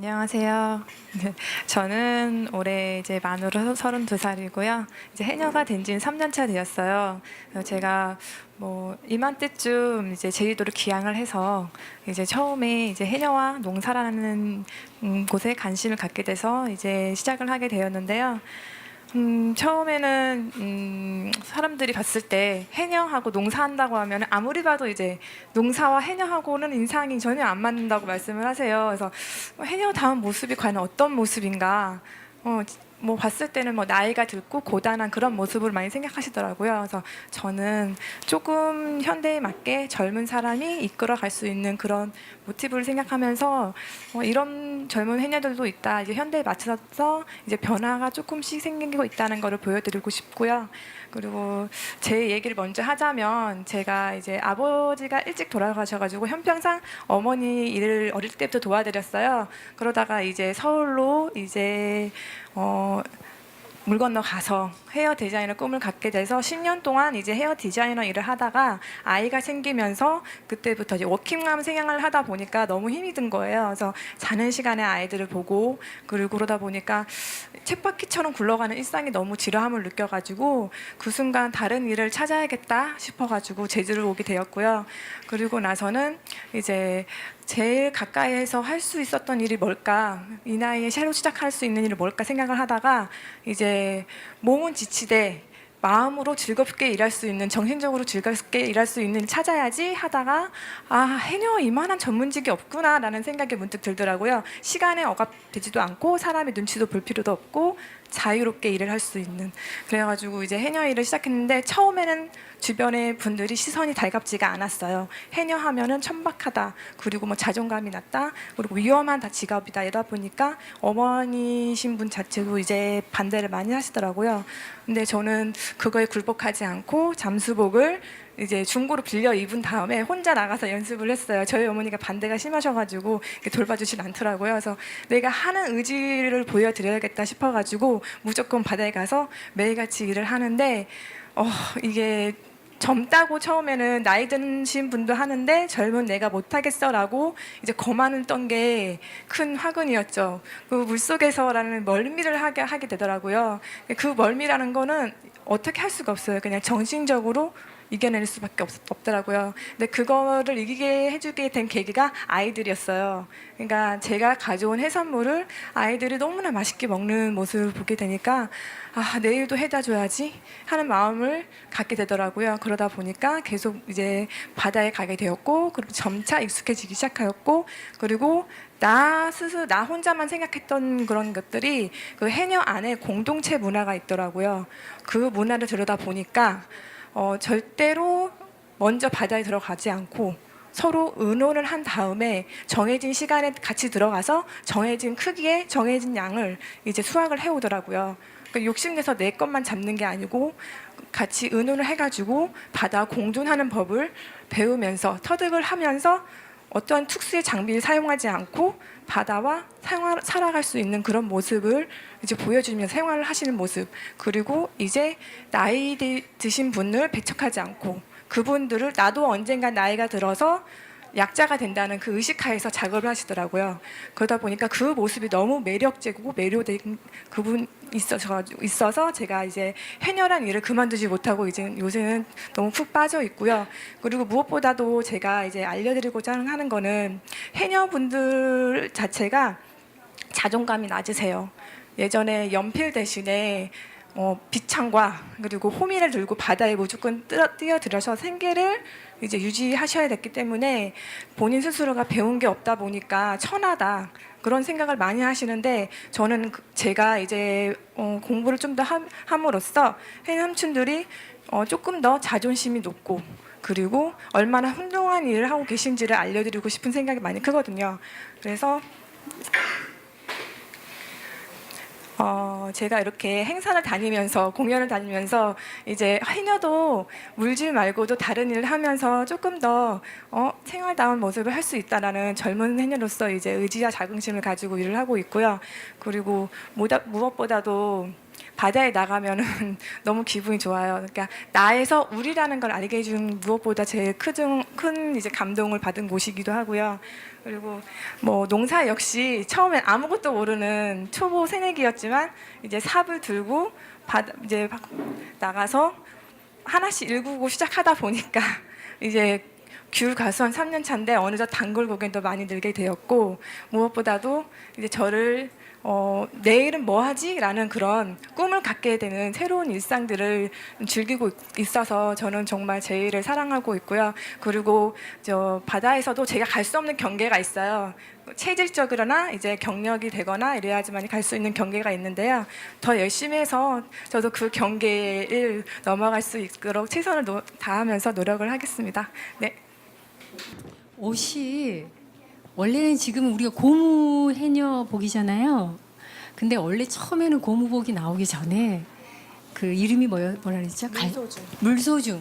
안녕하세요. 네, 저는 올해 이제 만으로 32살이고요. 이제 해녀가 된 지는 3년 차 되었어요. 제가 뭐 이맘때쯤 이제 제주도를 기항을 해서 이제 처음에 이제 해녀와 농사라는 음, 곳에 관심을 갖게 돼서 이제 시작을 하게 되었는데요. 음, 처음에는 음, 사람들이 봤을 때 해녀하고 농사한다고 하면 아무리 봐도 이제 농사와 해녀하고는 인상이 전혀 안 맞는다고 말씀을 하세요. 그래서 어, 해녀다운 모습이 과연 어떤 모습인가? 어, 뭐 봤을 때는 뭐 나이가 들고 고단한 그런 모습을 많이 생각하시더라고요. 그래서 저는 조금 현대에 맞게 젊은 사람이 이끌어갈 수 있는 그런 모티브를 생각하면서 어, 이런 젊은 해녀들도 있다. 이제 현대에 맞춰서 이제 변화가 조금씩 생기고 있다는 것을 보여드리고 싶고요. 그리고 제 얘기를 먼저 하자면 제가 이제 아버지가 일찍 돌아가셔가지고 현평상 어머니 일을 어릴 때부터 도와드렸어요. 그러다가 이제 서울로 이제 어, 물 건너 가서 헤어 디자이너 꿈을 갖게 돼서 10년 동안 이제 헤어 디자이너 일을 하다가 아이가 생기면서 그때부터 이제 워킹맘 생활을 하다 보니까 너무 힘이 든 거예요. 그래서 자는 시간에 아이들을 보고 그리고 그러다 보니까 쳇바퀴처럼 굴러가는 일상이 너무 지루함을 느껴가지고 그 순간 다른 일을 찾아야겠다 싶어가지고 제주를 오게 되었고요. 그리고 나서는 이제 제일 가까이에서 할 수 있었던 일이 뭘까? 이 나이에 새로 시작할 수 있는 일이 뭘까 생각을 하다가 이제 몸은 지치되 마음으로 즐겁게 일할 수 있는 정신적으로 즐겁게 일할 수 있는 일 찾아야지 하다가 아 해녀 이만한 전문직이 없구나라는 생각이 문득 들더라고요. 시간에 억압되지도 않고 사람의 눈치도 볼 필요도 없고 자유롭게 일을 할 수 있는 그래가지고 이제 해녀 일을 시작했는데 처음에는 주변의 분들이 시선이 달갑지가 않았어요. 해녀 하면은 천박하다 그리고 뭐 자존감이 낮다 그리고 위험한 다 직업이다 이러다 보니까 어머니신 분 자체도 이제 반대를 많이 하시더라고요. 근데 저는 그거에 굴복하지 않고 잠수복을 이제 중고로 빌려 입은 다음에 혼자 나가서 연습을 했어요. 저희 어머니가 반대가 심하셔가지고 돌봐주질 않더라고요. 그래서 내가 하는 의지를 보여드려야겠다 싶어가지고 무조건 바다에 가서 매일같이 일을 하는데 어, 이게 젊다고 처음에는 나이 드신 분도 하는데 젊은 내가 못하겠어라고 이제 거만을 떤 게 큰 화근이었죠. 그 물속에서라는 멀미를 하게 하게 되더라고요. 그 멀미라는 거는 어떻게 할 수가 없어요. 그냥 정신적으로 이겨낼 수밖에 없, 없더라고요. 근데 그거를 이기게 해주게 된 계기가 아이들이었어요. 그러니까 제가 가져온 해산물을 아이들이 너무나 맛있게 먹는 모습을 보게 되니까 아 내일도 해다 줘야지 하는 마음을 갖게 되더라고요. 그러다 보니까 계속 이제 바다에 가게 되었고 그리고 점차 익숙해지기 시작하였고 그리고 나 스스로 나 혼자만 생각했던 그런 것들이 그 해녀 안에 공동체 문화가 있더라고요. 그 문화를 들여다 보니까 어, 절대로 먼저 바다에 들어가지 않고 서로 의논을 한 다음에 정해진 시간에 같이 들어가서 정해진 크기에 정해진 양을 이제 수확을 해오더라고요. 그러니까 욕심내서 내 것만 잡는 게 아니고 같이 의논을 해가지고 바다 공존하는 법을 배우면서 터득을 하면서 어떠한 특수의 장비를 사용하지 않고 바다와 살아갈 수 있는 그런 모습을 이제 보여주면서 생활을 하시는 모습 그리고 이제 나이 드- 드신 분을 배척하지 않고 그분들을 나도 언젠가 나이가 들어서 약자가 된다는 그 의식하에서 작업을 하시더라고요. 그러다 보니까 그 모습이 너무 매력적이고 매료된 그분 있어서 있어서 제가 이제 해녀란 일을 그만두지 못하고 이제 요새는 너무 푹 빠져 있고요. 그리고 무엇보다도 제가 이제 알려드리고자 하는 거는 해녀분들 자체가 자존감이 낮으세요. 예전에 연필 대신에 어, 비창과 그리고 호미를 들고 바다에 무조건 뛰어, 뛰어들어서 생계를 이제 유지하셔야 됐기 때문에 본인 스스로가 배운 게 없다 보니까 천하다 그런 생각을 많이 하시는데 저는 그- 제가 이제 어, 공부를 좀 더 함으로써 해남춘들이 어, 조금 더 자존심이 높고 그리고 얼마나 훌륭한 일을 하고 계신지를 알려드리고 싶은 생각이 많이 크거든요. 그래서 어, 제가 이렇게 행사를 다니면서 공연을 다니면서 이제 해녀도 물질 말고도 다른 일을 하면서 조금 더 어, 생활다운 모습을 할 수 있다라는 젊은 해녀로서 이제 의지와 자긍심을 가지고 일을 하고 있고요. 그리고 무엇보다도 바다에 나가면은 너무 기분이 좋아요. 그러니까 나에서 우리라는 걸 알게 해준 무엇보다 제일 큰, 큰 이제 감동을 받은 곳이기도 하고요. 그리고 뭐 농사 역시 처음엔 아무것도 모르는 초보 새내기였지만 이제 삽을 들고 바다 이제 밖- 나가서 하나씩 일구고 시작하다 보니까 이제 귤 가수 한 3년 차인데 어느덧 단골 고객도 많이 늘게 되었고 무엇보다도 이제 저를 어, 내일은 뭐 하지? 라는 그런 꿈을 갖게 되는 새로운 일상들을 즐기고 있어서 저는 정말 제 일을 사랑하고 있고요. 그리고 저 바다에서도 제가 갈 수 없는 경계가 있어요. 체질적으로나 이제 경력이 되거나 이래야지만 갈 수 있는 경계가 있는데요. 더 열심히 해서 저도 그 경계를 넘어갈 수 있도록 최선을 노- 다하면서 노력을 하겠습니다. 네. 옷이 원래는 지금 우리가 고무 해녀복이잖아요. 근데 원래 처음에는 고무복이 나오기 전에 그 이름이 뭐라 그랬죠? 갈- 물소중. 물소중.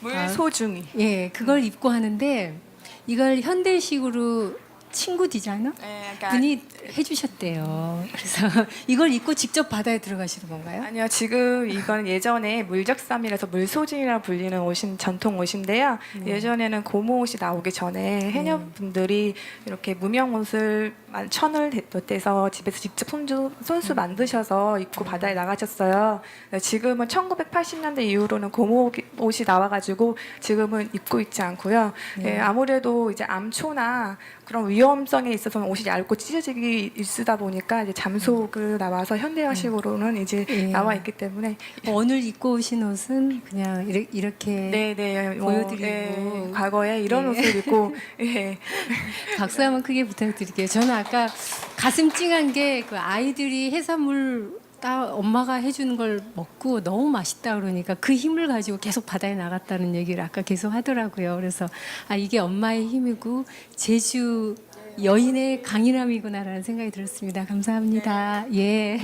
물 소중이. 예, 그걸 입고 하는데 이걸 현대식으로 친구 디자이너 네, 그러니까 분이 해주셨대요. 그래서 이걸 입고 직접 바다에 들어가시는 건가요? 아니요, 지금 이건 예전에 물적삼이라서 물소진이라 불리는 옷인 전통 옷인데요. 예전에는 고무 옷이 나오기 전에 해녀분들이 이렇게 무명 옷을 만- 천을 덧대서 집에서 직접 손주, 손수 만드셔서 입고 바다에 나가셨어요. 네, 지금은 1980년대 이후로는 고무 옷이 나와가지고 지금은 입고 있지 않고요. 네. 예, 아무래도 이제 암초나 그런 위험 성에 있어서는 옷이 얇고 찢어지기 있으다 보니까 이제 잠속을 나와서 현대화식으로는 이제 예. 나와 있기 때문에 오늘 입고 오신 옷은 그냥 이렇게, 이렇게 네네 보여드리고. 과거에 이런 네. 옷을 입고 예. 박수 한번 크게 부탁드릴게요. 저는 아까 가슴 찡한 게 그 아이들이 해산물 따 엄마가 해주는 걸 먹고 너무 맛있다 그러니까 그 힘을 가지고 계속 바다에 나갔다는 얘기를 아까 계속 하더라고요. 그래서 아 이게 엄마의 힘이고 제주 여인의 강인함이구나라는 생각이 들었습니다. 감사합니다. 예.